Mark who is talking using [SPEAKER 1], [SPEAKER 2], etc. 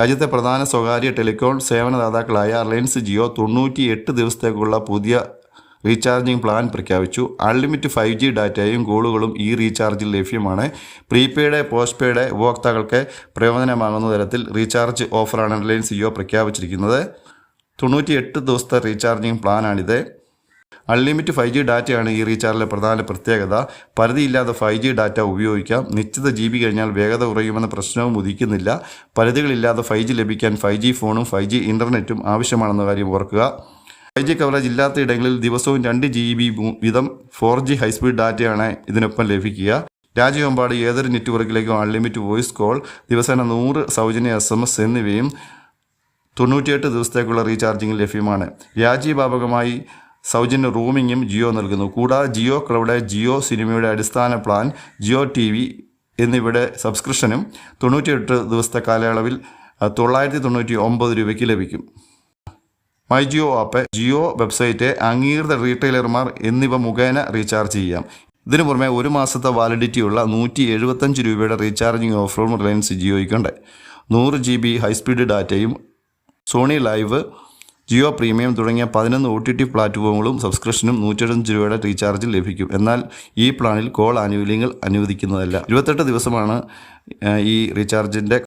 [SPEAKER 1] രാജ്യത്തെ പ്രധാന സ്വകാര്യ ടെലികോം സേവനദാതാക്കളായ റിലയൻസ് ജിയോ തൊണ്ണൂറ്റി എട്ട് ദിവസത്തേക്കുള്ള പുതിയ റീചാർജിംഗ് പ്ലാൻ പ്രഖ്യാപിച്ചു. അൺലിമിറ്റ് ഫൈവ് ജി ഡാറ്റയും കോളുകളും ഈ റീചാർജിൽ ലഭ്യമാണ്. പ്രീപെയ്ഡ് പോസ്റ്റ് പെയ്ഡ് ഉപഭോക്താക്കൾക്ക് പ്രയോജനമാകുന്ന തരത്തിൽ റീചാർജ് ഓഫറാണ് റിലയൻസ് ജിയോ പ്രഖ്യാപിച്ചിരിക്കുന്നത്. തൊണ്ണൂറ്റി എട്ട് ദിവസത്തെ റീചാർജിംഗ് പ്ലാനാണിത്. അൺലിമിറ്റ് ഫൈവ് ജി ഡാറ്റയാണ് ഈ റീചാർജിലെ പ്രധാന പ്രത്യേകത. പരിധിയില്ലാതെ ഫൈവ് ജി ഡാറ്റ ഉപയോഗിക്കാം. നിശ്ചിത ജി ബി കഴിഞ്ഞാൽ വേഗത കുറയുമെന്ന പ്രശ്നവും ഉദിക്കുന്നില്ല. പരിധികളില്ലാതെ ഫൈവ് ജി ലഭിക്കാൻ ഫൈവ് ജി ഫോണും ഫൈവ് ജി ഇന്റർനെറ്റും ആവശ്യമാണെന്ന കാര്യം ഓർക്കുക. ഫൈവ് ജി കവറേജ് ഇല്ലാത്ത ഇടങ്ങളിൽ ദിവസവും രണ്ട് ജി ബി വീതം ഫോർ ജി ഹൈസ്പീഡ് ഡാറ്റയാണ് ഇതിനൊപ്പം ലഭിക്കുക. രാജ്യമെമ്പാട് ഏതൊരു നെറ്റ്വർക്കിലേക്കും അൺലിമിറ്റ് വോയിസ് കോൾ ദിവസേന നൂറ് സൗജന്യ എസ് എം എസ് എന്നിവയും തൊണ്ണൂറ്റിയെട്ട് ദിവസത്തേക്കുള്ള റീചാർജിംഗ് ലഭ്യമാണ്. രാജ്യവ്യാപകമായി സൗജന്യ റൂമിങ്ങും ജിയോ നൽകുന്നു. കൂടാതെ ജിയോ ക്ലൗഡ് ജിയോ സിനിമയുടെ അടിസ്ഥാന പ്ലാൻ ജിയോ ടി വി എന്നിവയുടെ സബ്സ്ക്രിപ്ഷനും തൊണ്ണൂറ്റിയെട്ട് ദിവസത്തെ കാലയളവിൽ തൊള്ളായിരത്തി തൊണ്ണൂറ്റി ഒമ്പത് രൂപയ്ക്ക് ലഭിക്കും. My Jio app Jio website അംഗീകൃത റീറ്റെയിലർമാർ എന്നിവ മുഖേന റീചാർജ് ചെയ്യാം. ഇതിനു പുറമെ ഒരു മാസത്തെ വാലിഡിറ്റിയുള്ള നൂറ്റി എഴുപത്തഞ്ച് രൂപയുടെ റീചാർജിംഗ് ഓഫറും റിലയൻസ് ജിയോയ്ക്കുണ്ട്. നൂറ് ജി ബി ഹൈസ്പീഡ് ഡാറ്റയും സോണി ലൈവ് ജിയോ പ്രീമിയം തുടങ്ങിയ പതിനൊന്ന് ഒ ടി ടി പ്ലാറ്റ്ഫോമുകളും സബ്സ്ക്രിപ്ഷനും നൂറ്റെഴുപത്തഞ്ച് രൂപയുടെ റീചാർജിൽ ലഭിക്കും. എന്നാൽ ഈ പ്ലാനിൽ കോൾ ആനുകൂല്യങ്ങൾ അനുവദിക്കുന്നതല്ല. ഇരുപത്തെട്ട് ദിവസമാണ് ഈ റീചാർജിന്റെ